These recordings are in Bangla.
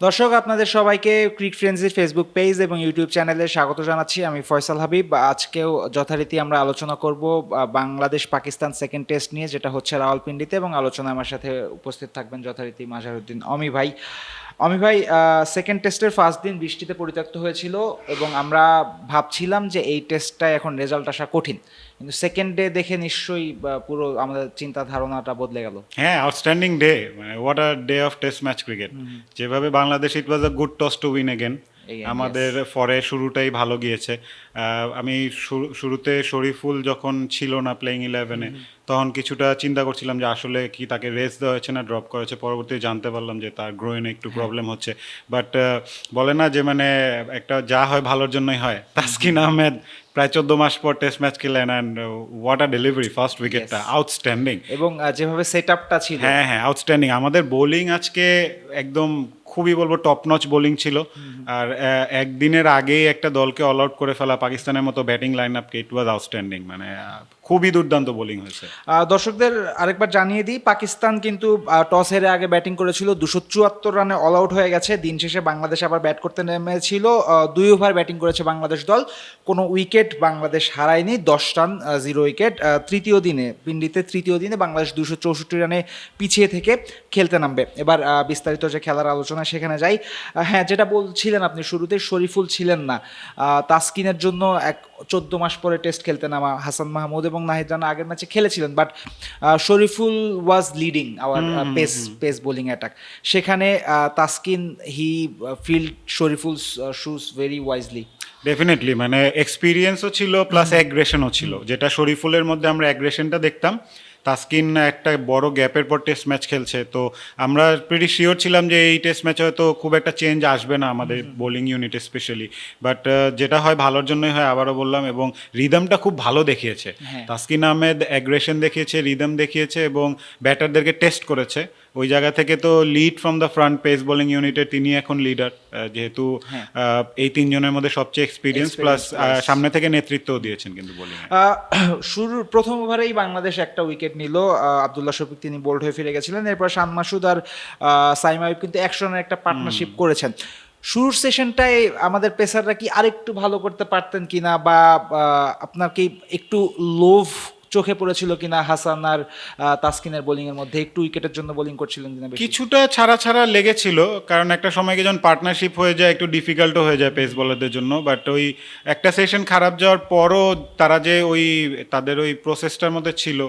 দর্শক, আপনাদের সবাইকে ক্রিক ফ্রেন্ডসির ফেসবুক পেজ এবং ইউটিউব চ্যানেলে স্বাগত জানাচ্ছি। আমি ফয়সাল হাবিব। আজকেও যথারীতি আমরা আলোচনা করব বাংলাদেশ পাকিস্তান সেকেন্ড টেস্ট নিয়ে, যেটা হচ্ছে রাওয়ালপিন্ডিতে এবং আলোচনা আমার সাথে উপস্থিত থাকবেন যথারীতি মাজারুদ্দিন অমি ভাই। অমি ভাই সেকেন্ড টেস্টের ফার্স্ট দিন বৃষ্টিতে পরিত্যক্ত হয়েছিল এবং আমরা ভাবছিলাম যে এই টেস্টটা এখন রেজাল্ট আসা কঠিন। কিন্তু সেকেন্ড ডে দেখে নিশ্চয়ই পুরো আমাদের চিন্তা ধারণাটা বদলে গেল। হ্যাঁ আউটস্ট্যান্ডিং ডে মানে what are day of test match cricket যেভাবে Bangladesh it was a good toss to win again আমাদের ফরে শুরুটাই ভালো গিয়েছে। আমি শুরুতে শরীফুল যখন ছিল না প্লেইং ইলেভেনে তখন কিছুটা চিন্তা করছিলাম যে আসলে কি তাকে রেস্ট দেওয়া হয়েছে না ড্রপ করা হয়েছে। পরবর্তী জানতে পারলাম যে তার গ্রোয়েনে একটু প্রবলেম হচ্ছে। বাট বলে না যে মানে একটা যা হয় ভালোর জন্যই হয়। তাসকিন আহমেদ প্রায় চোদ্দ মাস পর টেস্ট ম্যাচ খেলেন and what a delivery first উইকেটটা outstanding এবং যেভাবে সেট আপটা ছিল। হ্যাঁ হ্যাঁ আউটস্ট্যান্ডিং আমাদের বোলিং আজকে একদম খুবই বলব টপ নচ বোলিং ছিল। আর একদিনের আগেই একটা দলকে অল আউট করে ফেলা পাকিস্তানের মতো ব্যাটিং লাইন আপকে ইট ওয়াজ আউটস্ট্যান্ডিং মানে খুবই দুর্দান্ত বোলিং হয়েছে। দর্শকদের আরেকবার জানিয়ে দিই পাকিস্তান কিন্তু টস হেরে আগে ব্যাটিং করেছিল দুশো চুয়াত্তর রানে অল আউট হয়ে গেছে। দিন শেষে বাংলাদেশ আবার ব্যাট করতে নেমেছিল। দুই ওভার ব্যাটিং করেছে বাংলাদেশ দল। কোনো উইকেট বাংলাদেশ হারায়নি দশ রান জিরো উইকেট তৃতীয় দিনে পিন্ডিতে তৃতীয় দিনে বাংলাদেশ দুশো চৌষট্টি রানে পিছিয়ে থেকে খেলতে নামবে। এবার বিস্তারিত যে খেলার আলোচনা সেখানে যাই। হ্যাঁ যেটা বলছিলেন আপনি শুরুতে শরীফুল ছিলেন না। তাসকিনের জন্য এক চোদ্দ মাস পরে টেস্ট খেলতে নামা হাসান মাহমুদ এবং নাহিদ রানা আগের ম্যাচে খেলেছিলেন। But Shoriful was leading our pace pace bowling attack সেখানে Taskin he field Shoriful shoes very wisely definitely মানে এক্সপিরিয়েন্সও ছিল প্লাস অ্যাগ্রেশনও ছিল। যেটা শরীফুলের মধ্যে আমরা অ্যাগ্রেশনটা দেখতাম। তাসকিন একটা বড় গ্যাপের পর টেস্ট ম্যাচ খেলছে। তো আমরা প্রিটি শিওর ছিলাম যে এই টেস্ট ম্যাচে হয়তো খুব একটা চেঞ্জ আসবে না আমাদের বোলিং ইউনিট স্পেশালি বাট যেটা হয় ভালোর জন্যই হয় আবারও বললাম এবং রিদমটা খুব ভালো দেখিয়েছে। তাস্কিন তাসকিন আহমেদ অ্যাগ্রেশন দেখিয়েছে রিদম দেখিয়েছে এবং ব্যাটারদেরকে টেস্ট করেছে। ওই জায়গা থেকে তো lead from the front pace bowling ইউনিটে তিনি এখন লিডার যেহেতু হ্যাঁ। এই তিনজনের মধ্যে সবচেয়ে এক্সপিরিয়েন্স প্লাস সামনে থেকে নেতৃত্বও দিয়েছেন কিন্তু বোলিং শুরুর প্রথম ওভারেই বাংলাদেশ একটা উইকেট নিল আবদুল্লাহ শফিক তিনি বোল্ড হয়ে ফিরে গেছিলেন। এরপর শান মাসুদ আর সাইম কিন্তু রানের একটা পার্টনারশিপ করেছেন। শুরুর সেশনটায় আমাদের পেসাররা কি আরেকটু ভালো করতে পারতেন কিনা বা আপনার কি একটু লোভ চোখে পড়েছিল কিনা হাসান আর তাসকিনের বোলিং এর মধ্যে? একটু উইকেটের জন্য বোলিং করছিলেন কিনা কিছুটা ছাড়া ছাড়া লেগেছিল, কারণ একটা সময় যখন পার্টনারশিপ হয়ে যায়, একটু ডিফিকাল্টও হয়ে যায় পেস বলারদের জন্য। বাট ওই একটা সেশন খারাপ যাওয়ার পরও তারা যে ওই, তাদের ওই প্রসেসটার মধ্যে ছিল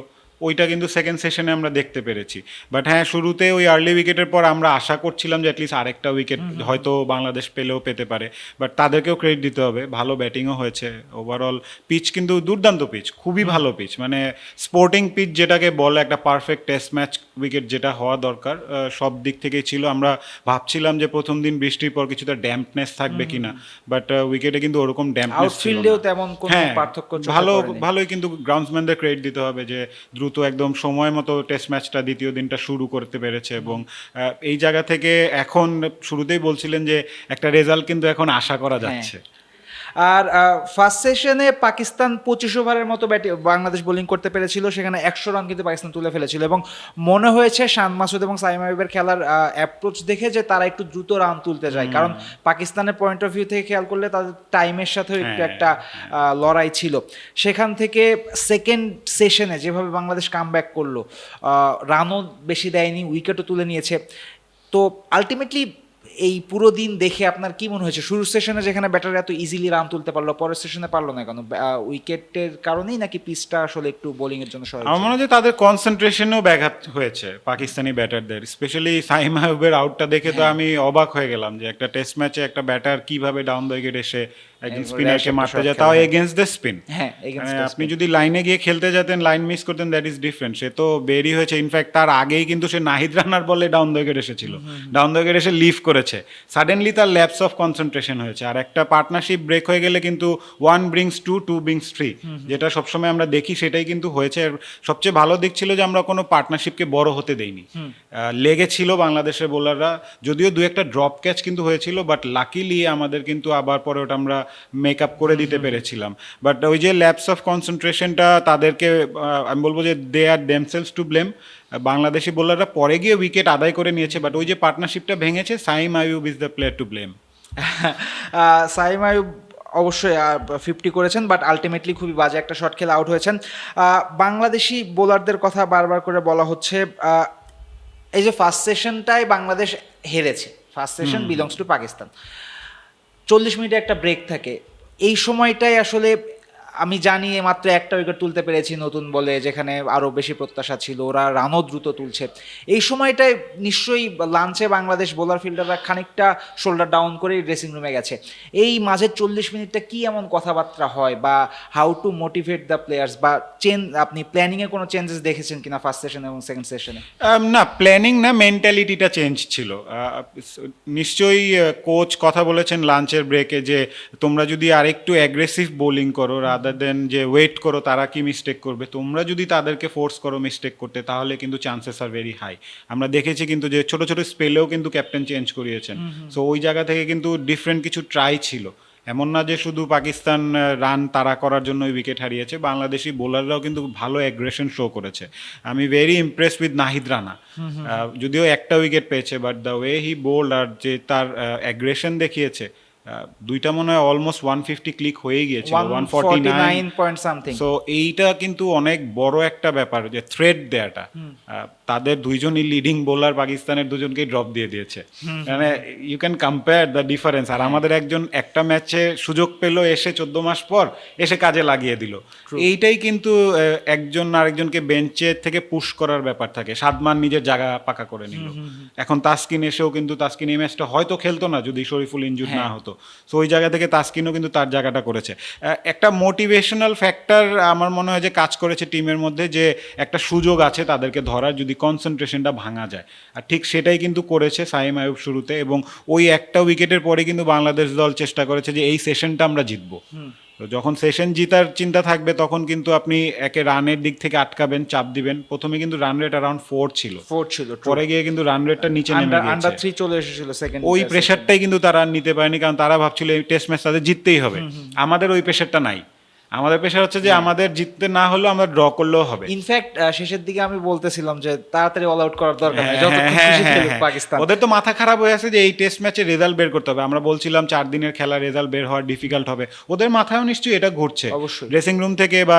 ওইটা কিন্তু সেকেন্ড সেশনে আমরা দেখতে পেরেছি। বাট হ্যাঁ শুরুতে ওই আর্লি উইকেটের পর আমরা আশা করছিলাম যে অ্যাটলিস্ট আরেকটা উইকেট হয়তো বাংলাদেশ পেলেও পেতে পারে। বাট তাদেরকেও ক্রেডিট দিতে হবে। ভালো ব্যাটিংও হয়েছে। ওভারঅল পিচ কিন্তু দুর্দান্ত পিচ খুবই ভালো পিচ মানে স্পোর্টিং পিচ যেটাকে বলে একটা পারফেক্ট টেস্ট ম্যাচ উইকেট যেটা হওয়া দরকার সব দিক থেকেই ছিল। আমরা ভাবছিলাম যে প্রথম দিন বৃষ্টির পর কিছুটা ড্যাম্পনেস থাকবে কিনা। বাট উইকেটে কিন্তু ওরকম ড্যাম্পনেস আউটফিল্ডেও তেমন কোনো হ্যাঁ পার্থক্য ভালো ভালোই কিন্তু গ্রাউন্ডসম্যানদের ক্রেডিট দিতে হবে যে দ্রুত একদম সময় মতো টেস্ট ম্যাচটা দ্বিতীয় দিনটা শুরু করতে পেরেছে এবং এই জায়গা থেকে এখন শুরুতেই বলছিলেন যে একটা রেজাল্ট কিন্তু এখন আশা করা হ্যাঁ। যাচ্ছে আর ফার্স্ট সেশনে পাকিস্তান পঁচিশ ওভারের মতো ব্যাটে বাংলাদেশ বোলিং করতে পেরেছিল। সেখানে একশো রান কিন্তু পাকিস্তান তুলে ফেলেছিল। এবং মনে হয়েছে শান মাসুদ এবং সাইম আইবের খেলার অ্যাপ্রোচ দেখে যে তারা একটু দ্রুত রান তুলতে যায় কারণ পাকিস্তানের পয়েন্ট অফ ভিউ থেকে খেয়াল করলে তাদের টাইমের সাথেও একটু হ্যাঁ, একটা লড়াই ছিল। সেখান থেকে সেকেন্ড সেশনে যেভাবে বাংলাদেশ কাম ব্যাক করল রানও বেশি দেয়নি উইকেটও তুলে নিয়েছে। তো আলটিমেটলি এই পুরো দিন দেখে আপনার কি মনে হয়েছে? শুরু সেশনে যেখানে ব্যাটার এত ইজিলি রান তুলতে পারল পরের সেশনে পারল না কেন? উইকেটের কারণেই নাকি পিচটা আসলে একটু বোলিং এর জন্য সহায়ক আমার মনে হয় তাদের কনসেন্ট্রেশনও ব্যাঘাত হয়েছে পাকিস্তানি ব্যাটারদের স্পেশালি সাইম আহবের আউটটা দেখে তো আমি অবাক হয়ে গেলাম যে একটা টেস্ট ম্যাচে একটা ব্যাটার কীভাবে ডাউন দ্য উইকেট এসে একজন স্পিনারকে মারতে যায় তাও। এগেনস্ট দ্য স্পিন আপনি যদি লাইনে গিয়ে খেলতে যেতেন লাইন মিস করতেন দ্যাট ইজ ডিফারেন্ট সে তো বেরি হয়েছে। ইনফ্যাক্ট তার আগেই কিন্তু সে নাহিদ রানার বলে ডাউন দ্য উইকেট এসেছিল। ডাউন দ্য উইকেট এসে লিভ করেছে। সাডেনলি তার ল্যাপস অফ কনসেন্ট্রেশন হয়েছে। আর একটা পার্টনারশিপ ব্রেক হয়ে গেলে কিন্তু one brings two two brings three যেটা সবসময় আমরা দেখি সেটাই কিন্তু হয়েছে। সবচেয়ে ভালো দিক ছিল যে আমরা কোনো পার্টনারশিপকে বড় হতে দেইনি। লেগেছিল বাংলাদেশের বোলাররা যদিও দু একটা ড্রপ ক্যাচ কিন্তু হয়েছিল বাট লাকিলি আমাদের কিন্তু আবার পরে ওটা আমরা মেক আপ করে দিতে পেরেছিলাম। বাট ওই যে ল্যাপস অফ কনসেন্ট্রেশনটা তাদেরকে আমি বলব যে they are themselves to blame Bangladeshi বোলাররা পরে গিয়ে উইকেট আদায় করে নিয়েছে বাট ওই যে পার্টনারশিপটা ভেঙেছে Saim Ayub is the player to blame Saim Ayub অবশ্যই ফিফটি করেছেন বাট আলটিমেটলি খুবই বাজে একটা শট খেলে আউট হয়েছেন। বাংলাদেশি বোলারদের কথা বারবার করে বলা হচ্ছে এই যে ফার্স্ট সেশনটাই বাংলাদেশ হেরেছে। First session belongs to Pakistan চল্লিশ মিনিটে একটা ব্রেক থাকে। এই সময়টাই আসলে আমি জানি মাত্র একটা উইকেট তুলতে পেরেছি নতুন বলে যেখানে আরও বেশি প্রত্যাশা ছিল। ওরা রানও দ্রুত তুলছে। এই সময়টায় নিশ্চয়ই লাঞ্চে বাংলাদেশ বোলার ফিল্ডাররা খানিকটা শোল্ডার ডাউন করেই ড্রেসিং রুমে গেছে। এই মাঝের চল্লিশ মিনিটটা কি এমন কথাবার্তা হয় বা how to motivate the players বা চেন আপনি প্ল্যানিংয়ে কোনো চেঞ্জেস দেখেছেন কিনা ফার্স্ট সেশন এবং সেকেন্ড সেশনে না প্ল্যানিং না মেন্টালিটিটা চেঞ্জ ছিল। নিশ্চয়ই কোচ কথা বলেছেন লাঞ্চের ব্রেকে যে তোমরা যদি আরেকটু অ্যাগ্রেসিভ বোলিং করো রাদার দেন যে ওয়েট করো তারা কি মিস্টেক করবে? তোমরা যদি তাদেরকে ফোর্স করো মিস্টেক করতে তাহলে কিন্তু চান্সেস আর ভেরি হাই আমরা দেখেছি কিন্তু যে ছোট ছোট স্পেলেও কিন্তু ক্যাপ্টেন চেঞ্জ করিয়েছেন। সো ওই জায়গা থেকে কিন্তু ডিফারেন্ট কিছু ট্রাই ছিল। এমন না যে শুধু পাকিস্তান রান তাড়া করার জন্য উইকেট হারিয়েছে বাংলাদেশি বোলাররাও কিন্তু ভালো অ্যাগ্রেশন শো করেছে। আমি very impress with Nahid Rana. Ah, যদিও একটা উইকেট পেয়েছে but the way he bowled আর যে তার অ্যাগ্রেশন দেখিয়েছে দুইটা মনে হয় অলমোস্ট ওয়ান ফিফটি ক্লিক হয়ে গিয়েছিল one forty nine point something so এইটা কিন্তু অনেক বড় একটা ব্যাপার যে থ্রেড দেয়াটা। তাদের দুইজনই লিডিং বোলার পাকিস্তানের দুজনকে ড্রপ দিয়ে দিয়েছে। মানে you can compare the difference আর আমাদের একজন একটা ম্যাচে সুযোগ পেল এসে চোদ্দ মাস পর এসে কাজে লাগিয়ে দিল। এইটাই কিন্তু একজন আরেকজনকে বেঞ্চে থেকে পুশ করার ব্যাপার থাকে। সাদমান নিজের জায়গা পাকা করে নিল। এখন তাসকিন এসেও কিন্তু তাসকিন এই ম্যাচটা হয়তো খেলতো না যদি শরীফুল ইঞ্জুর না হতো। সো ওই জায়গা থেকে তাসকিনও কিন্তু তার জায়গাটা করেছে। একটা মোটিভেশনাল ফ্যাক্টর আমার মনে হয় যে কাজ করেছে টিমের মধ্যে যে একটা সুযোগ আছে তাদেরকে ধরার যদি কনসেন্ট্রেশনটা ভাঙা যায়। আর ঠিক সেটাই কিন্তু করেছে সাইম আয়ুব শুরুতে এবং ওই একটা উইকেটের পরে কিন্তু বাংলাদেশ দল চেষ্টা করেছে যে এই সেশনটা আমরা জিতবো। তো যখন সেশন জিতার চিন্তা থাকবে তখন কিন্তু আপনি একে রানের দিক থেকে আটকাবেন চাপ দিবেন। প্রথমে কিন্তু রান রেট অ্যারাউন্ড ফোর ছিল। ফোর ছিল পরে গিয়ে কিন্তু রান রেটটা নিচে নেমে আন্ডার থ্রি চলে এসেছিল সেকেন্ড ওই প্রেশারটাই কিন্তু তারা নিতে পারেনি কারণ তারা ভাবছিল এই টেস্ট ম্যাচ তাদের জিততেই হবে। আমাদের ওই প্রেশারটা নাই। আমাদের পেশা হচ্ছে যে আমাদের জিততে না হলেও আমরা ড্র করলেও হবে। ইনফ্যাক্ট শেষের দিকে আমি বলতেছিলাম যে তাড়াতাড়ি অল আউট করার দরকার নেই। হ্যাঁ, হ্যাঁ, হ্যাঁ। পাকিস্তান। ওদের তো মাথা খারাপ হয়ে আছে যে এই টেস্ট ম্যাচে রেজাল্ট বের করতে হবে। আমরা বলছিলাম চার দিনের খেলা রেজাল্ট বের হওয়া ডিফিকাল্ট হবে। ওদের মাথায়ও নিশ্চয়ই এটা ঘটছে অবশ্যই। ড্রেসিং রুম থেকে বা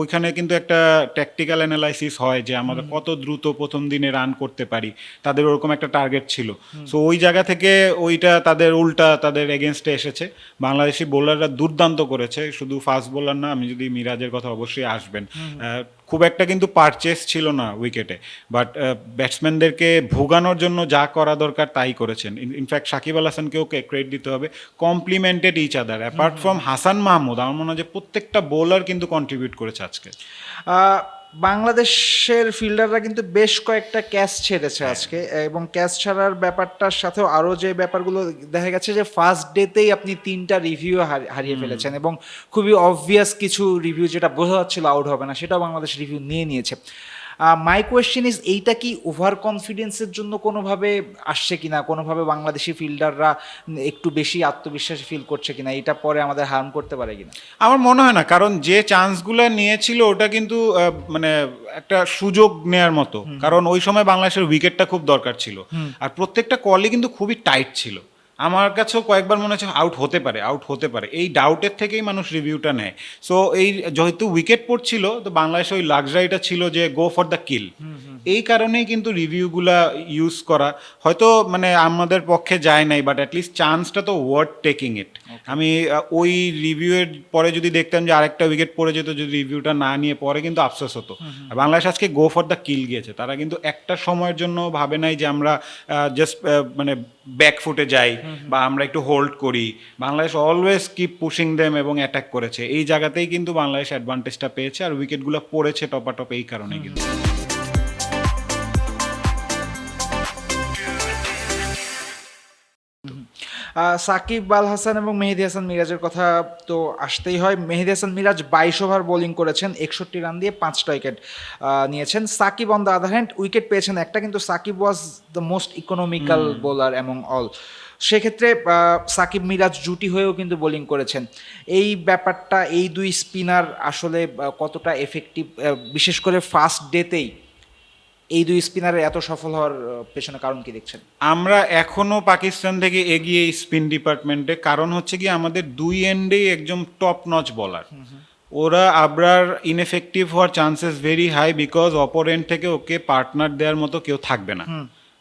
ওইখানে কিন্তু একটা ট্যাকটিক্যাল অ্যানালাইসিস হয় যে আমরা কত দ্রুত প্রথম দিনে রান করতে পারি। তাদের ওরকম একটা টার্গেট ছিল। সো ওই জায়গা থেকে ওইটা তাদের উল্টা তাদের এগেনস্টে এসেছে। বাংলাদেশি বোলাররা দুর্দান্ত করেছে। শুধু ফাস্ট বোলার না আমি যদি মিরাজের কথা অবশ্যই আসবেন। খুব একটা কিন্তু পারচেস ছিল না উইকেটে বাট ব্যাটসম্যানদেরকে ভোগানোর জন্য যা করা দরকার তাই করেছেন। ইনফ্যাক্ট সাকিব আল হাসানকেও ক্রেডিট দিতে হবে। Complimented each other apart from Hasan Mahmud আমার মনে হয় যে প্রত্যেকটা বোলার কিন্তু কন্ট্রিবিউট করেছে আজকে। বাংলাদেশের ফিল্ডাররা কিন্তু বেশ কয়েকটা ক্যাচ ছেড়েছে হ্যাঁ। আজকে এবং ক্যাচ ছাড়ার ব্যাপারটার সাথেও আরও যে ব্যাপারগুলো দেখা গেছে যে ফার্স্ট ডেতেই আপনি তিনটা রিভিউ হারিয়ে ফেলেছেন এবং খুবই অবভিয়াস কিছু রিভিউ যেটা বোঝা যাচ্ছিল আউট হবে না সেটাও বাংলাদেশ রিভিউ নিয়ে নিয়েছে মাই কোয়েশ্চেন ইজ এইটা কি ওভার কনফিডেন্সের জন্য কোনোভাবে আসছে কিনা? কোনোভাবে বাংলাদেশি ফিল্ডাররা একটু বেশি আত্মবিশ্বাসী ফিল করছে কিনা? এটা পরে আমাদের হার্ম করতে পারে কিনা? আমার মনে হয় না কারণ যে চান্সগুলো নিয়েছিল ওটা কিন্তু মানে একটা সুযোগ নেয়ার মতো। কারণ ওই সময় বাংলাদেশের উইকেটটা খুব দরকার ছিল। আর প্রত্যেকটা কলই কিন্তু খুবই টাইট ছিল। আমার কাছেও কয়েকবার মনে হচ্ছে আউট হতে পারে আউট হতে পারে। এই ডাউটের থেকেই মানুষ রিভিউটা নেয়। সো এই যেহেতু উইকেট পড়ছিল, তো বাংলাদেশে ওই লাক্সারিটা ছিল যে গো ফর দ্য কিল এই কারণেই কিন্তু রিভিউগুলা ইউজ করা। হয়তো মানে আমাদের পক্ষে যায় নাই বাট অ্যাটলিস্ট চান্সটা তো ওয়ার্ড টেকিং ইট আমি ওই রিভিউয়ের পরে যদি দেখতাম যে আরেকটা উইকেট পড়ে যেত যদি রিভিউটা না নিয়ে পরে কিন্তু আফসোস হতো। বাংলাদেশ আজকে গো ফর দ্য কিল গিয়েছে। তারা কিন্তু একটা সময়ের জন্য ভাবে নাই যে আমরা জাস্ট মানে ব্যাকফুটে যাই বা আমরা একটু হোল্ড করি। Bangladesh always keep pushing them এবং অ্যাটাক করেছে। এই জায়গাতেই কিন্তু বাংলাদেশ অ্যাডভান্টেজটা পেয়েছে আর উইকেটগুলো পড়েছে টপাটপ এই কারণে কিন্তু। সাকিব আল হাসান এবং মেহেদি হাসান মিরাজের কথা তো আসতেই হয়। মেহেদি হাসান মিরাজ বাইশ ওভার বোলিং করেছেন একষট্টি রান দিয়ে পাঁচটা উইকেট নিয়েছেন। Shakib on the other hand wicket পেয়েছেন একটা কিন্তু Shakib was the most economical bowler among all সেক্ষেত্রে সাকিব মিরাজ জুটি হয়েও কিন্তু বোলিং করেছেন। এই ব্যাপারটা এই দুই স্পিনার আসলে কতটা এফেক্টিভ বিশেষ করে ফার্স্ট ডেতেই এই দুই স্পিনারের এত সফল হওয়ার পেছনে কারণ কি দেখছেন? আমরা এখনও পাকিস্তান থেকে এগিয়ে স্পিন ডিপার্টমেন্টে কারণ হচ্ছে কি আমাদের দুই এন্ডেই একদম টপ নচ বলার ওরা আবরার ইনএফেক্টিভ হওয়ার চান্সেস ভেরি হাই বিকজ অপর এন্ড থেকে ওকে পার্টনার দেওয়ার মতো কেউ থাকবে না।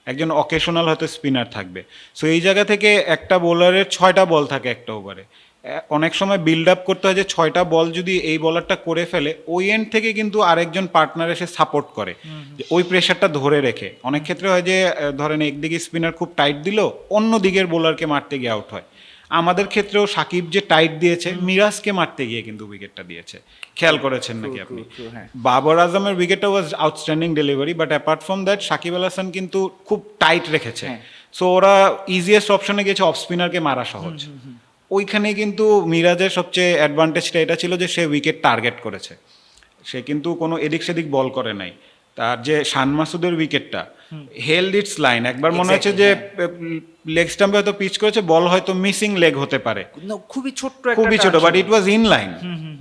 একজন অকেশনাল হয়তো স্পিনার থাকবে। সো এই জায়গা থেকে একটা বোলারের ছয়টা বল থাকে একটা ওভারে অনেক সময় বিল্ড আপ করতে হয় যে ছয়টা বল যদি এই বলারটা করে ফেলে ওই এন্ড থেকে কিন্তু আরেকজন পার্টনার এসে সাপোর্ট করে। ওই প্রেশারটা ধরে রেখে। অনেক ক্ষেত্রে হয় যে ধরেন একদিকে স্পিনার খুব টাইট দিল অন্য দিকের বোলারকে মারতে গিয়ে আউট হয়। আমাদের ক্ষেত্রেও সাকিব যে টাইট দিয়েছে মিরাজকে মারতে গিয়ে কিন্তু উইকেটটা দিয়েছে। খেয়াল করেছেন নাকি আপনি? হ্যাঁ। বাবর আজমের উইকেটটা was outstanding delivery but apart from that Shakib Al Hasan কিন্তু খুব টাইট রেখেছে। হ্যাঁ। সো ওরা ইজিয়েস্ট অপশনে গেছে অফ স্পিনারকে মারা সহজ। ওইখানে কিন্তু মিরাজের সবচেয়ে অ্যাডভান্টেজটা এটা ছিল যে সে উইকেট টার্গেট করেছে। সে কিন্তু কোনো এদিক সেদিক বল করে নাই। তার যে শান মাসুদের উইকেটটা হেলড ইটস লাইন একবার মনে হচ্ছে যে লেগ স্টাম্পে হয়তো পিচ করেছে বল হয়তো মিসিং লেগ হতে পারে। খুবই ছোট্ট খুবই ছোট but it was in line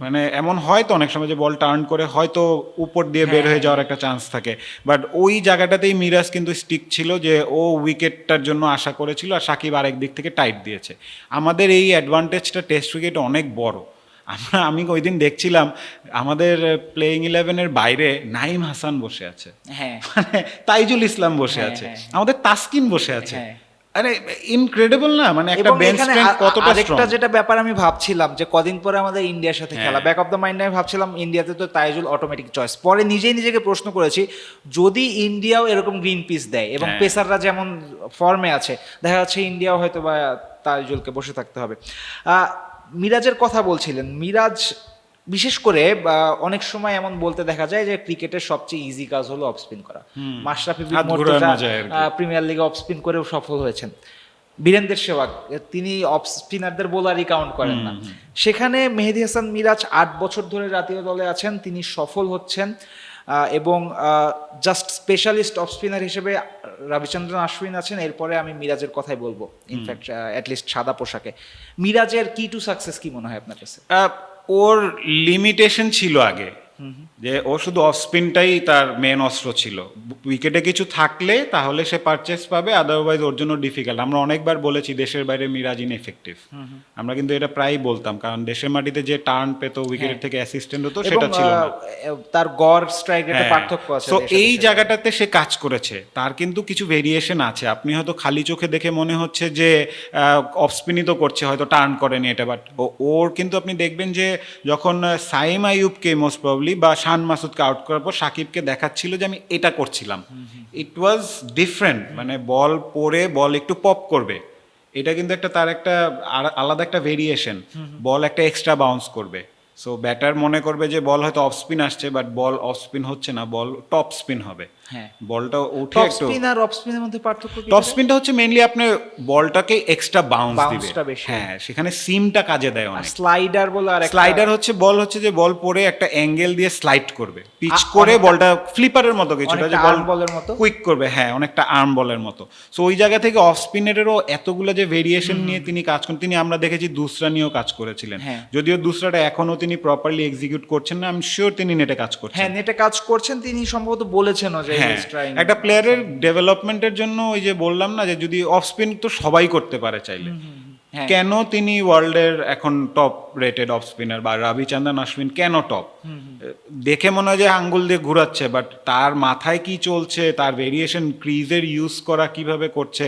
মানে এমন হয় তো অনেক সময় যে বল টার্ন করে হয়তো উপর দিয়ে বের হয়ে যাওয়ার একটা চান্স থাকে। বাট ওই জায়গাটাতেই মিরাজ কিন্তু স্টিক ছিল যে ও উইকেটটার জন্য আশা করেছিল আর সাকিব আরেক দিক থেকে টাইট দিয়েছে। আমাদের এই অ্যাডভান্টেজটা টেস্ট উইকেট অনেক বড়। আমরা আমি ওই দিন দেখছিলাম আমাদের প্লেইং ইলেভেনের বাইরে নাইম হাসান বসে আছে। হ্যাঁ। মানে তাইজুল ইসলাম বসে হ্যাঁ, আছে। হ্যাঁ। আমাদের তাসকিন বসে আছে। হ্যাঁ। আরে ইনক্রেডিবল না? মানে একটা বেঞ্চ স্ট্রেংথ কতটা আরেকটা যেটা ব্যাপার আমি ভাবছিলাম যে কদিন পরে আমাদের ইন্ডিয়ার সাথে খেলা। ব্যাক অফ দ্য মাইন্ড আমি ভাবছিলাম ইন্ডিয়াতে তো তাইজুল অটোমেটিক চয়েস পরে নিজেই নিজেকে প্রশ্ন করেছি যদি ইন্ডিয়াও এরকম গ্রিন পিস দেয় এবং। পেসাররা যেমন ফর্মে আছে দেখা যাচ্ছে ইন্ডিয়াও হয়তো বা তাইজুলকে বসে থাকতে হবে। আহ, মিরাজের কথা বলছিলেন। মিরাজ বিশেষ করে অনেক সময় এমন বলতে দেখা যায় যে ক্রিকেটের সবচেয়ে ইজি কাজ হলো অফ স্পিন করা মাশরাফি বিন মুর্তজা, প্রিমিয়ার লিগে অফ স্পিন করেও সফল হয়েছেন। বীরেন্দ্র সেবাগ তিনি অফ স্পিনারদের বোলারই কাউন্ট করেন না। সেখানে মেহেদি হাসান মিরাজ আট বছর ধরে জাতীয় দলে আছেন তিনি সফল হচ্ছেন। এবং জাস্ট স্পেশালিস্ট অফ স্পিনার হিসেবে রবিচন্দ্রন আশ্বিন আছেন এরপরে আমি মিরাজের কথাই বলব ইনফ্যাক্ট অ্যাটলিস্ট সাদা পোশাকে। মিরাজের কি টু সাকসেস কি মনে হয় আপনার কাছে? ওর লিমিটেশন ছিল আগে। যে ও শুধু অফ স্পিনটাই তার মেন অস্ত্র ছিল। উইকেটে কিছু থাকলে তাহলে সে পারচেস পাবে আদারওয়াইজ ওর জন্য ডিফিকাল্ট আমরা অনেকবার বলেছি দেশের বাইরে মিরাজ ইনএফেক্টিভ আমরা কিন্তু এটা প্রায়ই বলতাম কারণ দেশের মাটিতে যে টার্ন পেতো উইকেটের থেকে অ্যাসিস্ট্যান্ট হতো সেটা ছিল না। তার গড় স্ট্রাইক রেটে হ্যাঁ। পার্থক্য আছে তো এই জায়গাটাতে সে কাজ করেছে। তার কিন্তু কিছু ভেরিয়েশন আছে। আপনি হয়তো খালি চোখে দেখে মনে হচ্ছে যে অফ স্পিনই তো করছে হয়তো টার্ন করেনি এটা বাট ওর কিন্তু আপনি দেখবেন যে যখন সাইম আইয়ুবকে মোস্ট প্রবলি বা শান মাসুদকে আউট করার পর সাকিবকে দেখাচ্ছিল যে আমি এটা করছিলাম। ইট ওয়াজ ডিফারেন্ট মানে বল পরে বল একটু পপ করবে। এটা কিন্তু একটা তার একটা আলাদা একটা ভেরিয়েশন বল একটা এক্সট্রা বাউন্স করবে। সো ব্যাটার মনে করবে যে বল হয়তো অফ স্পিন আসছে বাট বল অফ স্পিন হচ্ছে না, বল টপ স্পিন হবে। হ্যাঁ। বলটা উঠে টপ স্পিন আর অফ স্পিনের মধ্যে পার্থক্য কি টপ স্পিনটা হচ্ছে মেইনলি আপনি বলটাকে এক্সট্রা বাউন্স দিবে। হ্যাঁ সেখানে সিমটা কাজে দেয় অনেক। স্লাইডার বলে আর স্লাইডার হচ্ছে বল হচ্ছে যে বল পরে একটা অ্যাঙ্গেল দিয়ে স্লাইড করবে। পিচ করে বলটা ফ্লিপারের মতো কিছুটা যে বল ball-এর মতো? কুইক করবে। হ্যাঁ অনেকটা আর্ম বলের মতো। সো ওই জায়গা থেকে অফ স্পিনারেরও এতগুলো যে ভেরিয়েশন নিয়ে তিনি কাজ করেন তিনি আমরা দেখেছি দুসরা নিয়েও কাজ করেছিলেন। হ্যাঁ। যদিও দুসরাটা এখনও তিনি প্রপারলি এক্সিকিউট করছেন না আমি শিওর তিনি নেটে কাজ করছেন। হ্যাঁ নেটে কাজ করছেন তিনি সম্ভবত বলেছেনও যে হ্যাঁ একটা প্লেয়ারের ডেভেলপমেন্টের জন্য ওই যে বললাম না যে যদি অফ স্পিন তো সবাই করতে পারে চাইলে। হ্যাঁ। কেন তিনি ওয়ার্ল্ডের এখন টপ রেটেড অফ স্পিনার বা রবিচন্দ্রন অশ্বিন কেন টপ দেখে মনে হয় যে আঙ্গুল দিয়ে ঘুরাচ্ছে বাট তার মাথায় কি চলছে তার ভেরিয়েশন ক্রিজের ইউজ করা কীভাবে করছে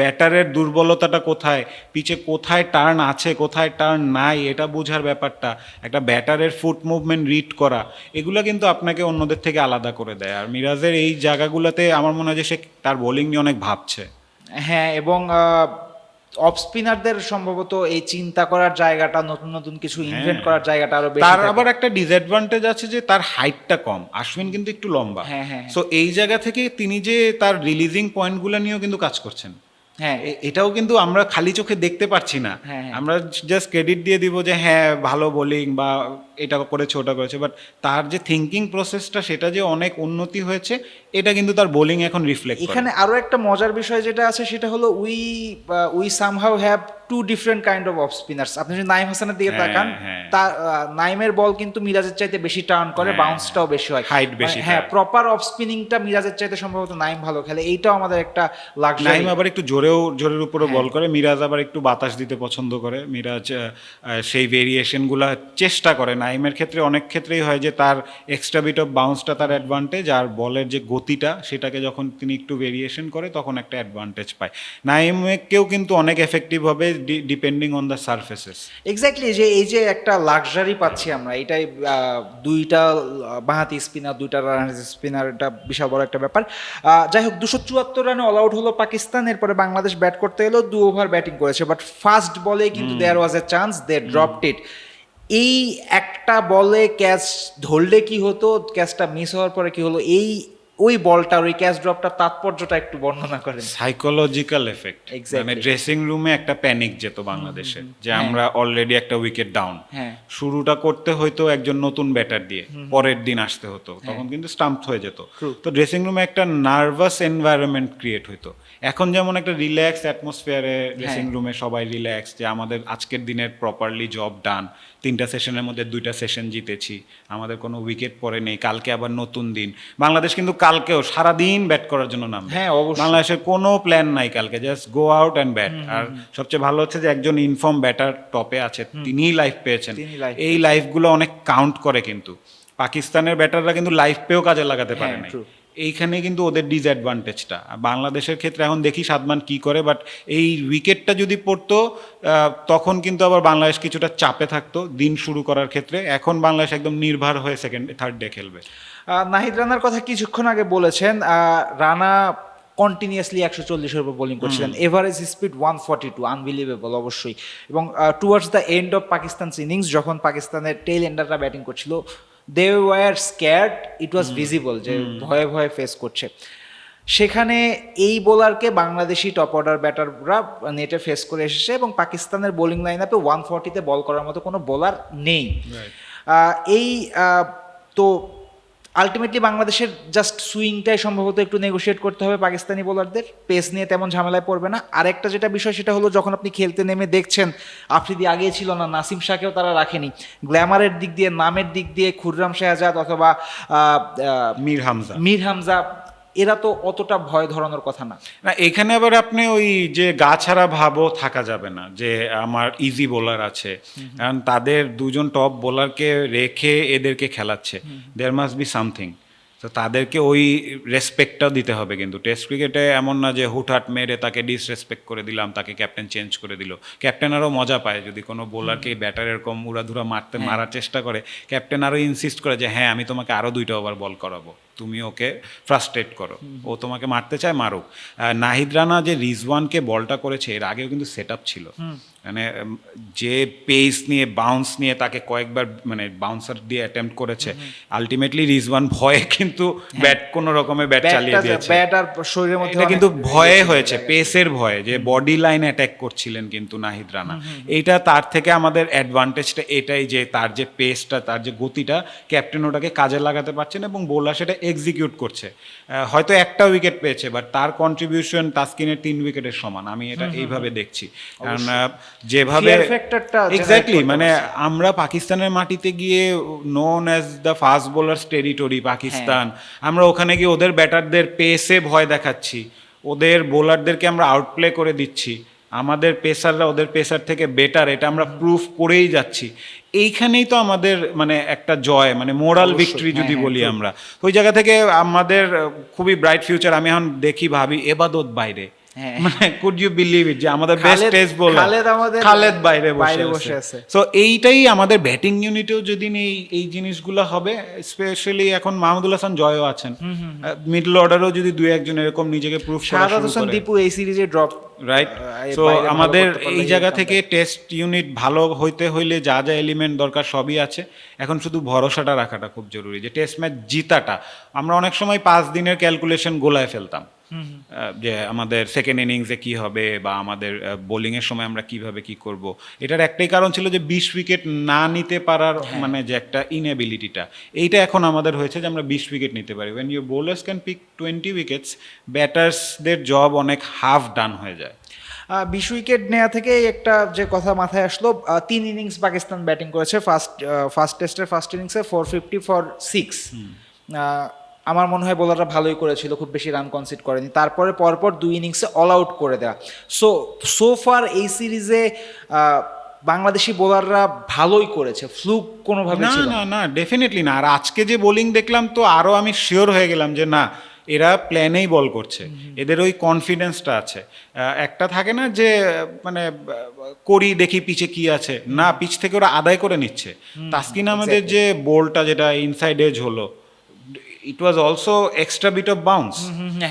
ব্যাটারের দুর্বলতাটা কোথায়? পিচে কোথায় টার্ন আছে, কোথায় টার্ন নাই, এটা বোঝার ব্যাপারটা। একটা ব্যাটারের ফুট মুভমেন্ট রিড করা, এগুলো কিন্তু আপনাকে অন্যদের থেকে আলাদা করে দেয়। আর মিরাজের এই জায়গাগুলোতে আমার মনে হয় যে সে তার বোলিং নিয়ে অনেক ভাবছে। হ্যাঁ এবং অফ স্পিনারদের সম্ভবত এই চিন্তা করার জায়গাটা নতুন নতুন কিছু ইনভেন্ট করার জায়গাটা আরও বেশি হ্যাঁ। তার আবার একটা ডিসঅ্যাডভান্টেজ আছে যে তার হাইটটা কম। আশ্বিন কিন্তু একটু লম্বা। হ্যাঁ, হ্যাঁ, সো এই জায়গা থেকে তিনি যে তার রিলিজিং পয়েন্টগুলো নিয়েও কিন্তু কাজ করছেন। হ্যাঁ। এটাও কিন্তু আমরা খালি চোখে দেখতে পারছি না। হ্যাঁ, হ্যাঁ। আমরা জাস্ট ক্রেডিট দিয়ে দিব যে হ্যাঁ ভালো বোলিং বা এটা করেছে ওটা করেছে। বাট তার যে থিঙ্কিং প্রসেসটা সেটা যে অনেক উন্নতি হয়েছে এটা কিন্তু তার বোলিং এখন রিফ্লেক্ট এখানে আরও একটা মজার বিষয় যেটা আছে সেটা হলো we we somehow have two different kind of off spinners আপনি যদি নাইম হাসানের দিকে হ্যাঁ, তাকান হ্যাঁ। তার নাইমের বল কিন্তু মিরাজের চাইতে বেশি টার্ন করে হ্যাঁ, বাউন্সটাও বেশি হয়। মানে বেশি হ্যাঁ প্রপার অফ স্পিনিংটা মিরাজের চাইতে সম্ভবত নাইম ভালো খেলে। এইটাও আমাদের একটা লাক্সারি নাইম আবার একটু জোরেও জোরের উপরে হ্যাঁ। বল করে। মিরাজ আবার একটু বাতাস দিতে পছন্দ করে। মিরাজ সেই ভেরিয়েশনগুলো চেষ্টা করে। নাইমের ক্ষেত্রে অনেক ক্ষেত্রেই হয় যে তার এক্সট্রা বিট অফ বাউন্সটা তার অ্যাডভান্টেজ আর বলের যে গতিটা সেটাকে যখন তিনি একটু ভেরিয়েশন করে তখন একটা অ্যাডভান্টেজ পায়। নাইমেকেও কিন্তু অনেক এফেক্টিভ হবে depending on the surfaces exactly যে এই যে একটা লাক্সারি পাচ্ছি আমরা এটাই দুইটা বাঁহাতি স্পিনার দুইটা রানহাতি স্পিনার এটা বিশাল বড় একটা ব্যাপার। যাই হোক দুশো চুয়াত্তর রানে অল আউট হলো পাকিস্তান এরপরে বাংলাদেশ ব্যাট করতে এলো দু ওভার ব্যাটিং করেছে বাট ফার্স্ট বলে কিন্তু দেয়ার ওয়াজ এ চান্স দে ড্রপড ইট এই একটা বলে ক্যাচ ধরলে কি হতো ক্যাচটা মিস হওয়ার পরে কি হলো এই ওই বলটা ওই ক্যাচ ড্রপটার তাৎপর্যটা একটু বর্ণনা করেন। সাইকোলজিক্যাল এফেক্ট মানে ড্রেসিং রুমে একটা প্যানিক যেত বাংলাদেশে যে আমরা অলরেডি একটা উইকেট ডাউন হ্যাঁ। শুরুটা করতে হয়তো একজন নতুন ব্যাটার দিয়ে পরের দিন আসতে হতো তখন কিন্তু স্টাম্প হয়ে যেত। তো ড্রেসিং রুমে একটা নার্ভাস এনভায়রনমেন্ট ক্রিয়েট হতো এখন যেমন একটা রিল্যাক্স অ্যাটমসফিয়ারে ড্রেসিং রুমে সবাই রিল্যাক্স যে আমাদের আজকের দিনের প্রপারলি জব ডান তিনটা সেশনের মধ্যে দুইটা সেশন জিতেছি। আমাদের কোনো উইকেট পরে নেই। কালকে আবার নতুন দিন। বাংলাদেশ কিন্তু কালকেও সারাদিন ব্যাট করার জন্য নাম হ্যাঁ, অবশ্যই। বাংলাদেশের কোনো প্ল্যান নাই কালকে। Just go out and bat আর সবচেয়ে ভালো হচ্ছে যে একজন ইনফর্ম ব্যাটার টপে আছে। তিনিই লাইফ পেয়েছেন। এই লাইফগুলো অনেক কাউন্ট করে কিন্তু। পাকিস্তানের ব্যাটাররা কিন্তু লাইফ পেয়েও কাজে লাগাতে পারে হ্যাঁ, না. এইখানে কিন্তু ওদের ডিসঅ্যাডভান্টেজটা বাংলাদেশের ক্ষেত্রে এখন দেখি সাদমান কি করে বাট এই উইকেটটা যদি পড়তো তখন কিন্তু আবার বাংলাদেশ কিছুটা চাপে থাকতো দিন শুরু করার ক্ষেত্রে। এখন বাংলাদেশ একদম নির্ভর হয়ে সেকেন্ড থার্ড ডে খেলবে। নাহিদ রানার কথা কিছুক্ষণ আগে বলেছেন রানা কন্টিনিউয়াসলি একশো চল্লিশের উপর বোলিং করছিলেন। Average speed one forty two unbelievable অবশ্যই। এবং towards the end of Pakistan innings যখন পাকিস্তানের টেল এন্ডাররা ব্যাটিং করছিল they were scared it was visible যে ভয়ে ভয়ে ফেস করছে। সেখানে এই বোলারকে বাংলাদেশি টপ অর্ডার ব্যাটাররা নেটে ফেস করে এসেছে এবং পাকিস্তানের বোলিং লাইন আপে ওয়ান ফর্টিতে বল করার মতো কোনো বোলার নেই। এই তো আলটিমেটলি বাংলাদেশের জাস্ট সুইংটাই সম্ভবত একটু নেগোশিয়েট করতে হবে পাকিস্তানি বোলারদের পেস নিয়ে তেমন ঝামেলায় পড়বে না। আরেকটা যেটা বিষয় সেটা হলো যখন আপনি খেলতে নেমে দেখছেন আফ্রিদি আগে ছিল না নাসিম শাহকেও তারা রাখেনি। গ্ল্যামারের দিক দিয়ে নামের দিক দিয়ে খুররাম শাহজাদ অথবা মীর হামজা। মির হামজা এরা তো অতটা ভয় ধরানোর কথা না। না এখানে আবার আপনি ওই যে গা ছাড়া ভাবও থাকা যাবে না যে আমার ইজি বোলার আছে। কারণ তাদের দুজন টপ বোলারকে রেখে এদেরকে খেলাচ্ছে। দেয়ার মাস্ট বি সামথিং তো তাদেরকে ওই রেসপেক্টটাও দিতে হবে কিন্তু। টেস্ট ক্রিকেটে এমন না যে হুটহাট মেরে তাকে ডিসরেসপেক্ট করে দিলাম তাকে ক্যাপ্টেন চেঞ্জ করে দিল। ক্যাপ্টেন আরও মজা পায় যদি কোনো বোলারকে ব্যাটার এরকম উড়াধুরা মারতে মারার চেষ্টা করে ক্যাপ্টেন আরও ইনসিস্ট করে যে হ্যাঁ আমি তোমাকে আরও দুইটা ওভার বল করাবো। তুমি ওকে ফ্রাস্ট্রেট করো। ও তোমাকে মারতে চায় মারুক। নাহিদ রানা যে রিজওয়ানকে বলটা করেছে এর আগেও কিন্তু সেট ছিল। মানে যে পেস নিয়ে বাউন্স নিয়ে তাকে কয়েকবার মানে বাউন্সার দিয়ে অ্যাটেম্প করেছে আলটিমেটলি রিজওয়ান ভয়ে কিন্তু ব্যাট কোনো রকমের ব্যাট চালিয়ে দিয়েছে। ব্যাট আর শরীরের মধ্যে এটা কিন্তু ভয়ে হয়েছে পেসের ভয়ে যে বডি লাইন অ্যাটাক করছিলেন কিন্তু নাহিদ রানা। এইটা তার থেকে আমাদের অ্যাডভান্টেজটা এটাই যে তার যে পেসটা তার যে গতিটা ক্যাপ্টেন ওটাকে কাজে লাগাতে পারছেন এবং বোলার সেটা এক্সিকিউট করছে। হয়তো একটা উইকেট পেয়েছে বাট তার কন্ট্রিবিউশন তাস্কিনের তিন উইকেটের সমান। আমি এটা এইভাবে দেখছি। কারণ যেভাবে এক্স্যাক্টলি মানে আমরা পাকিস্তানের মাটিতে গিয়ে known as the fast bowlers territory Pakistan আমরা ওখানে গিয়ে ওদের ব্যাটারদের পেসে ভয় দেখাচ্ছি। ওদের বোলারদেরকে আমরা আউটপ্লে করে দিচ্ছি। আমাদের পেসাররা ওদের পেসার থেকে বেটার এটা আমরা প্রুফ করেই যাচ্ছি। এইখানেই তো আমাদের মানে একটা জয় মানে মোরাল ভিক্ট্রি ভিক্টরি হ্যাঁ, যদি হ্যাঁ, বলি আমরা। ওই জায়গা থেকে আমাদের খুবই ব্রাইট ফিউচার আমি এখন দেখি ভাবি এবাদত বাইরে। মানে কুড ইউ বিলিভ ইট যে আমাদের বেস্ট টেস্ট বোলার খালেদ আমাদের খালেদ বাইরে বসে বসে আছে। আছে। সো এইটাই আমাদের ব্যাটিং ইউনিটেও যদি এই এই জিনিসগুলো হবে স্পেশালি এখন মাহমুদুল হাসান জয়ও আছেন। মিডল অর্ডারও যদি দুই একজন এরকম নিজেকে প্রুফ করা শুরু করে। দীপু এই সিরিজে ড্রপ রাইট সো আমাদের এই জায়গা থেকে টেস্ট ইউনিট ভালো হইতে হইলে যা যা এলিমেন্ট দরকার সবই আছে। এখন শুধু ভরসাটা রাখাটা খুব জরুরি যে টেস্ট ম্যাচ জিতাটা। আমরা অনেক সময় পাঁচ দিনের ক্যালকুলেশন গোলায় ফেলতাম। যে আমাদের সেকেন্ড ইনিংসে কি হবে বা আমাদের বোলিংয়ের সময় আমরা কীভাবে কি করব। এটার একটাই কারণ ছিল যে বিশ উইকেট না নিতে পারার মানে যে একটা ইনএবিলিটিটা এইটা এখন আমাদের হয়েছে যে আমরা বিশ উইকেট নিতে পারি। When you bowlers can pick twenty wickets ব্যাটার্সদের job অনেক হাফ ডান হয়ে যায়। বিশ উইকেট নেওয়া থেকে একটা যে কথা মাথায় আসলো তিন ইনিংস পাকিস্তান ব্যাটিং করেছে ফার্স্ট ফার্স্ট টেস্টের ফার্স্ট ইনিংসে ফোর ফিফটি ফর সিক্স আমার মনে হয় বোলাররা ভালোই করেছিল খুব বেশি রান কনসিড করেনি। তারপরে পরপর দুই ইনিংসে অল আউট করে দেওয়া সো সো ফার এই সিরিজে বাংলাদেশি বোলাররা ভালোই করেছে ফ্লুক কোনোভাবে না না না। ডেফিনেটলি না। আর আজকে যে বোলিং দেখলাম তো আরও আমি শিওর হয়ে গেলাম যে না এরা প্ল্যানেই বল করছে। এদের ওই কনফিডেন্সটা আছে। একটা থাকে না যে মানে করি দেখি পিছে কি আছে। না পিচ থেকে ওরা আদায় করে নিচ্ছে। তাসকিন আমাদের যে বলটা যেটা ইনসাইড এজ হলো it was also extra bit of bounce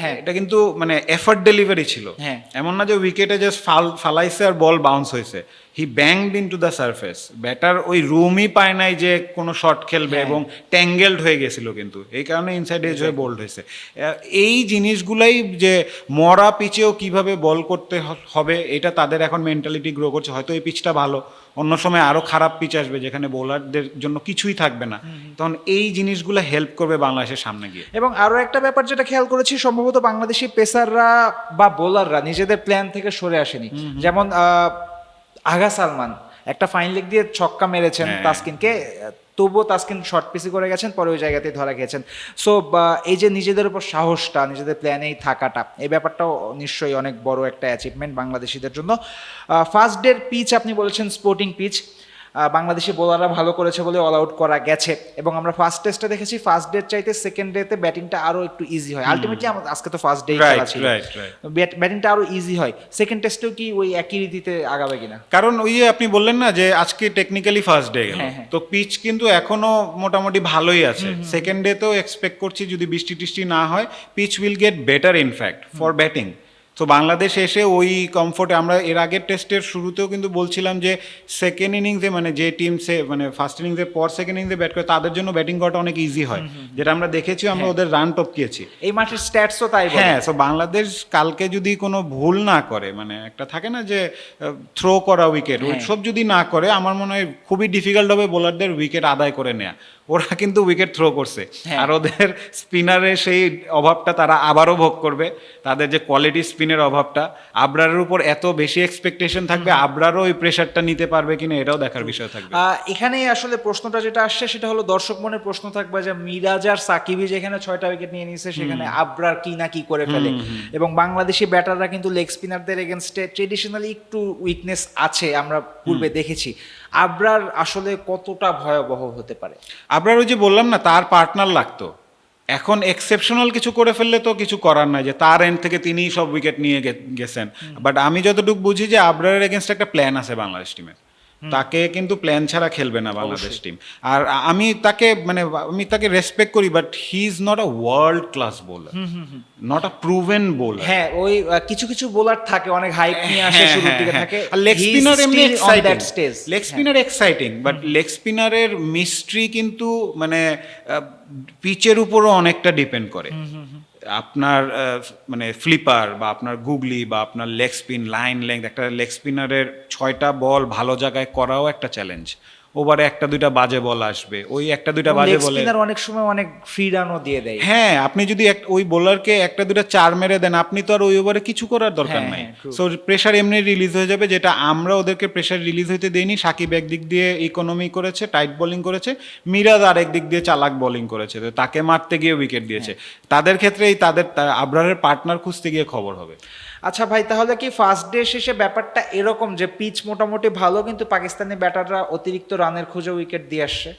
হ্যাঁ। এটা কিন্তু মানে এফার্ট ডেলিভারি ছিল। হ্যাঁ। এমন না যে উইকেটে জাস্ট ফাল ফালাইছে আর বল বাউন্স হয়েছে। He banged in to the surface batter ওই রুমই পায় নাই যে কোনো শট খেলবে হ্যাঁ। এবং ট্যাঙ্গেলড হয়ে গেছিল কিন্তু। এই কারণে ইনসাইড এজ হয়ে বোল্ড হয়েছে। এই জিনিসগুলাই যে মরা পিচেও কীভাবে বল করতে হবে এটা তাদের এখন মেন্টালিটি গ্রো করছে। হয়তো এই পিচটা ভালো। অন্য সময় আরও খারাপ পিচ আসবে যেখানে বোলারদের জন্য কিছুই থাকবে না। তখন এই জিনিসগুলো হেল্প করবে বাংলাদেশের সামনে গিয়ে। এবং আরও একটা ব্যাপার যেটা খেয়াল করেছি সম্ভবত বাংলাদেশি পেসাররা বা বোলাররা নিজেদের প্ল্যান থেকে সরে আসেনি। যেমন আহ, আগা সালমান একটা ফাইন লেগ দিয়ে ছক্কা মেরেছেন হ্যাঁ। তাসকিনকে তবুও তাসকিন শর্ট পিসি করে গেছেন, পরে ওই জায়গাতেই ধরা গেছেন সো এই যে নিজেদের উপর সাহসটা, নিজেদের প্ল্যানেই থাকাটা, এই ব্যাপারটাও নিশ্চয়ই অনেক বড় একটা অ্যাচিভমেন্ট বাংলাদেশিদের জন্য। ফার্স্ট ডের পিচ আপনি বলেছেন স্পোর্টিং পিচ বাংলাদেশি বোলাররা ভালো করেছে বলে অল আউট করা গেছে। এবং আমরা ফার্স্ট টেস্টে দেখেছি ফার্স্ট ডে চাইতে সেকেন্ড ডেতে ব্যাটিংটা আরও একটু ইজি হয়। আলটিমেটলি আমাদের আজকে তো ফার্স্ট ডে খেলা ছিল. ব্যাটিংটা আরও ইজি হয়। সেকেন্ড টেস্টেও কি ওই একই রীতিতে আগাবে কিনা? কারণ ওই আপনি বললেন না যে আজকে টেকনিক্যালি ফার্স্ট ডে গেল। হ্যাঁ, হ্যাঁ। তো পিচ কিন্তু এখনও মোটামুটি ভালোই আছে। সেকেন্ড ডে তেও এক্সপেক্ট করছি যদি বৃষ্টি টিষ্টি না হয় pitch will get better in fact for batting তো বাংলাদেশ এসে ওই কমফোর্টে আমরা এর আগের টেস্টের শুরুতেও কিন্তু বলছিলাম যে সেকেন্ড ইনিংসে মানে যে টিম সে মানে ফার্স্ট ইনিংসে পর সেকেন্ড ইনিংসে ব্যাট করে তাদের জন্য ব্যাটিং করাটা অনেক ইজি হয়। যেটা আমরা দেখেছি আমরা ওদের রান টপকিয়েছি। এই মাঠের স্ট্যাটসও তাই হ্যাঁ সো বাংলাদেশ কালকে যদি কোনো ভুল না করে মানে একটা থাকে না যে থ্রো করা উইকেট হ্যাঁ। সব যদি না করে আমার মনে হয় খুবই ডিফিকাল্ট হবে বোলারদের উইকেট আদায় করে নেওয়া ওরা কিন্তু উইকেট থ্রো করছে। হ্যাঁ। আর ওদের স্পিনারের সেই অভাবটা তারা আবারও ভোগ করবে। তাদের যে কোয়ালিটি স্পিনের অভাবটা আবরারের উপর এত বেশি এক্সপেকটেশন থাকবে আবরারও ওই প্রেশারটা নিতে পারবে কিনা এটাও দেখার বিষয় থাকবে। এখানে আসলে প্রশ্নটা যেটা আসছে সেটা হলো দর্শক মনে প্রশ্ন থাকবে যে মিরাজ আর সাকিবি যেখানে ছয়টা উইকেট নিয়ে নিয়েছে সেখানে আবরার কি না কি করে ফেলে। এবং বাংলাদেশি ব্যাটাররা কিন্তু লেগ স্পিনারদের এগেনস্টে ট্রেডিশনালি একটু উইকনেস আছে আমরা পূর্বে দেখেছি। আবরার আসলে কতটা ভয়াবহ হতে পারে? আব্রার ওই যে বললাম না তার পার্টনার লাগতো। এখন এক্সেপশনাল কিছু করে ফেললে তো কিছু করার নাই যে তার এন্ড থেকে তিনিই সব উইকেট নিয়ে গেছেন। বাট আমি যতটুকু বুঝি যে আবরারের এগেনস্ট একটা প্ল্যান আছে বাংলাদেশ টিমের তাকে কিন্তু প্ল্যান ছাড়া খেলবে না বাংলাদেশ টিম আর আমি তাকে মানে আমি তাকে রেসপেক্ট করি but he is not a world class bowler not a proven bowler হ্যাঁ ওই কিছু কিছু বোলার থাকে অনেক হাইপ নিয়ে আসে শুরুর দিকে থাকে। হ্যাঁ, আর লেগ স্পিনার এমনি এক্সাইটিং লেগ হ্যাঁ। স্পিনার এক্সাইটিং বাট লেগ স্পিনারের মিস্ট্রি কিন্তু মানে পিচের উপরও অনেকটা ডিপেন্ড করে। আপনার মানে ফ্লিপার বা আপনার গুগলি বা আপনার লেগ স্পিন লাইন লেংথ একটা লেগ স্পিনারের ছয়টা বল ভালো জায়গায় করাও একটা চ্যালেঞ্জ ওভারে একটা দুইটা বাজে বল আসবে। ওই একটা দুইটা বাজে বলে অনেক সময় অনেক ফ্রি রানও দিয়ে দেয়। হ্যাঁ আপনি যদি ওই বোলারকে একটা দুটা চার মেরে দেন আপনি তো আর ওই ওভারে কিছু করার দরকার হ্যাঁ, নাই। সো প্রেশার এমনি রিলিজ হয়ে যাবে যেটা আমরা ওদেরকে প্রেশার রিলিজ হইতে দেইনি। সাকিব একদিক দিয়ে ইকোনমি করেছে টাইট বোলিং করেছে। মিরাজ আরেক দিক দিয়ে চালাক বোলিং করেছে। তো তাকে মারতে গিয়ে উইকেট দিয়েছে। হ্যাঁ। তাদের ক্ষেত্রেই তাদের আবরারের পার্টনার খুঁজতে গিয়ে খবর হবে। আচ্ছা ভাই তাহলে কি ফার্স্ট ডে শেষে ব্যাপারটা এরকম যে পিচ মোটামুটি ভালো কিন্তু পাকিস্তানি ব্যাটাররা অতিরিক্ত রানের খুঁজে উইকেট দিয়ে আসছে?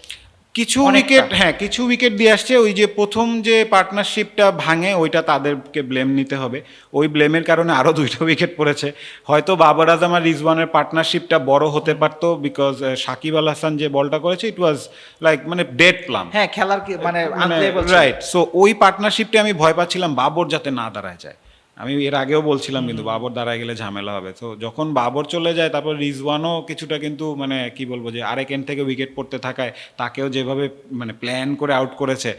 কিছু উইকেট হ্যাঁ কিছু উইকেট দিয়ে আসছে। ওই যে প্রথম যে পার্টনারশিপটা ভাঙে ওইটা তাদেরকে ব্লেম নিতে হবে। ওই ব্লেমের কারণে আরও দুইটা উইকেট পড়েছে। হয়তো বাবর আজম আর রিজওয়ানের পার্টনারশিপটা বড় হতে পারতো বিকজ সাকিব আল হাসান যে বলটা করেছে ইট ওয়াজ লাইক মানে ডেড প্লাম হ্যাঁ খেলার মানে মানে রাইট সো ওই পার্টনারশিপটা আমি ভয় পাচ্ছিলাম বাবর যাতে না দাঁড়ায় যায়। আমি এর আগেও বলছিলাম কিন্তু বাবর দাঁড়ায় গেলে ঝামেলা হবে। তো যখন বাবর চলে যায় তারপর রিজওয়ানও কিছুটা কিন্তু মানে কি বলব যে আরেক এন্ড থেকে উইকেট পড়তে থাকায় তাকেও যেভাবে মানে প্ল্যান করে আউট করেছে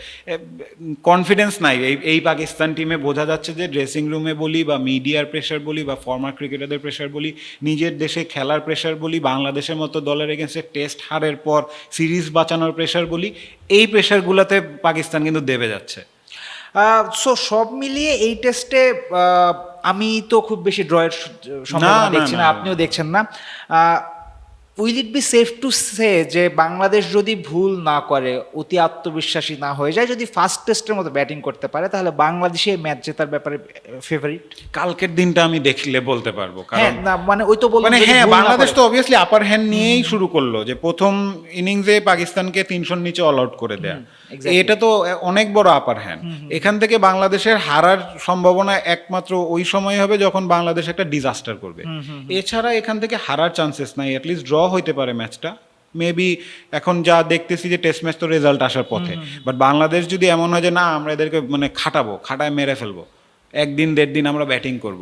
কনফিডেন্স নাই। এই এই পাকিস্তান টিমে বোঝা যাচ্ছে যে ড্রেসিং রুমে বলি বা মিডিয়ার প্রেশার বলি বা ফর্মার ক্রিকেটারদের প্রেশার বলি নিজের দেশে খেলার প্রেশার বলি বাংলাদেশের মতো দলের এগেনস্টে টেস্ট হারের পর সিরিজ বাঁচানোর প্রেশার বলি এই প্রেশারগুলোতে পাকিস্তান কিন্তু দেবে যাচ্ছে। সো সব মিলিয়ে এই টেস্টে আমি তো খুব বেশি ড্রয়ের সম্ভাবনা দেখছি না। আপনিও দেখছেন না। Will it be safe to say যে বাংলাদেশ যদি ভুল না করে অতি আত্মবিশ্বাসী না হয়ে যায় যদি ফার্স্ট টেস্টের মতো ব্যাটিং করতে পারে তাহলে বাংলাদেশে ম্যাচ জেতার ব্যাপারে ফেভারিট কালকের দিনটা আমি দেখলে বলতে পারব হ্যাঁ কারণ না মানে ওই তো বললাম মানে হ্যাঁ বাংলাদেশ তো অবভিয়াসলি আপার হ্যান্ড নিয়েই শুরু করল যে প্রথম ইনিংসে পাকিস্তানকে তিনশোর নিচে অল আউট করে দেয়া. এটা তো অনেক বড় আপার হ্যান্ড এখান থেকে বাংলাদেশের হারার সম্ভাবনা একমাত্র ওই সময় হবে যখন বাংলাদেশ একটা ডিজাস্টার করবে। এছাড়া এখান থেকে হারার চান্সেস নাই অ্যাটলিস্ট ড্র হইতে পারে ম্যাচটা মেবি এখন যা দেখতেছি যে টেস্ট ম্যাচ তো রেজাল্ট আসার পথে। বাট বাংলাদেশ যদি এমন হয় যে না আমরা এদেরকে মানে খাটাবো খাটায় মেরে ফেলব একদিন দেড় দিন আমরা ব্যাটিং করব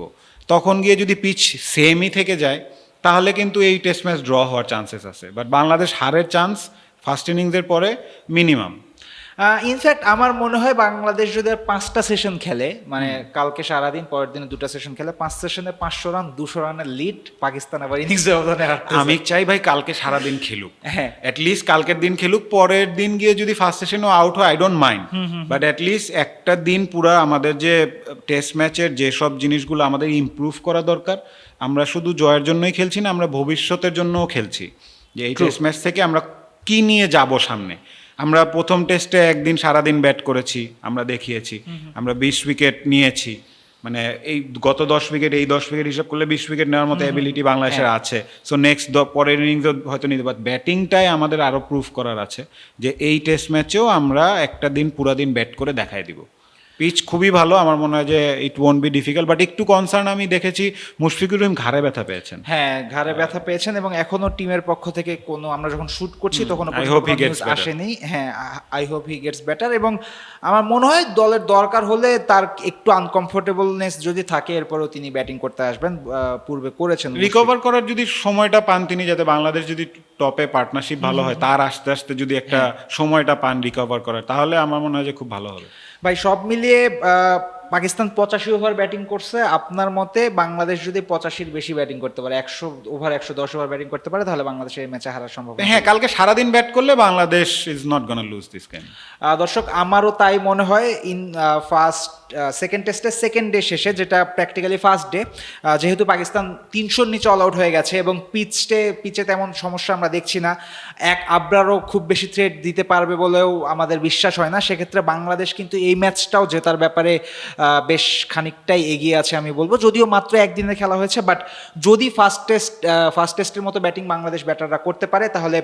তখন গিয়ে যদি পিচ সেমই থেকে যায় তাহলে কিন্তু এই টেস্ট ম্যাচ ড্র হওয়ার চান্সেস আছে। বাট বাংলাদেশ হারের চান্স ফার্স্ট ইনিংসের পরে মিনিমাম ইনফ্যাক্ট আমার মনে হয় বাংলাদেশ যদি আর পাঁচটা সেশন খেলে মানে কালকে সারাদিন পরের দিনে দুটো সেশন খেলে পাঁচ সেশনে পাঁচশো রান দুশো রানের লিড পাকিস্তান আবার ইনিংস ব্যবধানে আমি চাই ভাই কালকে সারাদিন খেলুক। হ্যাঁ। অ্যাটলিস্ট কালকের দিন খেলুক পরের দিন গিয়ে যদি ফার্স্ট সেশনও আউট হয় I don't mind but at least একটা দিন পুরা আমাদের যে টেস্ট ম্যাচের যেসব জিনিসগুলো আমাদের ইমপ্রুভ করা দরকার আমরা শুধু জয়ের জন্যই খেলছি না আমরা ভবিষ্যতের জন্যও খেলছি। যে এই টেস্ট ম্যাচ থেকে আমরা কি নিয়ে যাব সামনে? আমরা প্রথম টেস্টে একদিন সারাদিন ব্যাট করেছি আমরা দেখিয়েছি। আমরা বিশ উইকেট নিয়েছি। মানে এই গত দশ উইকেট এই দশ উইকেট হিসাব করলে বিশ উইকেট নেওয়ার মতো অ্যাবিলিটি বাংলাদেশের আছে। সো নেক্সট পরের ইনিংস হয়তো নিতে পারে। ব্যাটিংটাই আমাদের আরও প্রুফ করার আছে যে এই টেস্ট ম্যাচেও আমরা একটা দিন পুরা দিন ব্যাট করে দেখাই দিব। পিচ খুবই ভালো। আমার মনে হয় যে it won't be difficult but একটু কনসার্ন আমি দেখেছি মুশফিকুর রহিম ঘাড়ে ব্যথা পেয়েছেন। হ্যাঁ ঘাড়ে ব্যথা পেয়েছেন এবং এখনও টিমের পক্ষ থেকে কোনো আমরা যখন শুট করছি তখন I hope he gets better. আসেনি। হ্যাঁ I hope he gets better এবং আমার মনে হয় দলের দরকার হলে তার একটু আনকমফোর্টেবলনেস যদি থাকে এরপরেও তিনি ব্যাটিং করতে আসবেন পূর্বে করেছেন রিকভার করার যদি সময়টা পান তিনি যাতে বাংলাদেশ যদি টপে পার্টনারশিপ ভালো হয় তার আস্তে আস্তে যদি একটা সময়টা পান রিকভার করার তাহলে আমার মনে হয় যে খুব ভালো হবে। ভাই সব মিলিয়ে পাকিস্তান পঁচাশি ওভার ব্যাটিং করছে আপনার মতে বাংলাদেশ যদি পঁচাশির বেশি ব্যাটিং করতে পারে একশো ওভার একশো দশ ওভার ব্যাটিং করতে পারে তাহলে বাংলাদেশ এই ম্যাচে হারার সম্ভব হ্যাঁ কালকে সারাদিন ব্যাট করলে Bangladesh is not gonna lose this game দর্শক আমারও তাই মনে হয় ইন ফার্স্ট সেকেন্ড টেস্টের সেকেন্ড ডে শেষে যেটা প্র্যাকটিক্যালি ফার্স্ট ডে যেহেতু পাকিস্তান তিনশোর নিচে অল আউট হয়ে গেছে এবং পিচটে পিচে তেমন সমস্যা আমরা দেখছি না এক আবরারও খুব বেশি থ্রেট দিতে পারবে বলেও আমাদের বিশ্বাস হয় না সেক্ষেত্রে বাংলাদেশ কিন্তু এই ম্যাচটাও জেতার ব্যাপারে বেশ খানিকটাই এগিয়ে আছে আমি বলব। যদিও মাত্র একদিনের খেলা হয়েছে বাট যদি ফার্স্ট টেস্ট ফার্স্ট টেস্টের মতো ব্যাটিং বাংলাদেশ ব্যাটাররা করতে পারে, তাহলে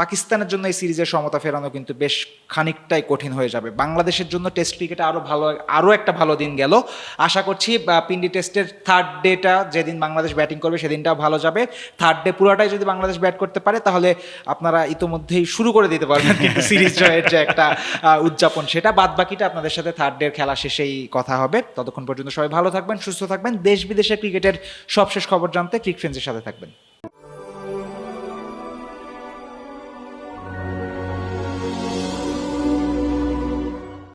পাকিস্তানের জন্য এই সিরিজের সমতা ফেরানো কিন্তু বেশ খানিকটাই কঠিন হয়ে যাবে। বাংলাদেশের জন্য টেস্ট ক্রিকেটে আরও ভালো আরও একটা ভালো দিন গেল। আশা করছি পিন্ডি টেস্টের থার্ড ডেটা যেদিন বাংলাদেশ ব্যাটিং করবে, সেদিনটাও ভালো যাবে। থার্ড ডে পুরোটাই যদি বাংলাদেশ ব্যাট করতে পারে, তাহলে আপনারা ইতোমধ্যেই শুরু করে দিতে পারবেন। সিরিজ জয়ের যে একটা উদযাপন, সেটা বাদ বাকিটা আপনাদের সাথে থার্ড ডের খেলা শেষেই কথা হবে। ততক্ষণ পর্যন্ত সবাই ভালো থাকবেন, সুস্থ থাকবেন। দেশ বিদেশের ক্রিকেটের সবশেষ খবর জানতে ক্রিক ফ্রেন্ডসের সাথে থাকবেন।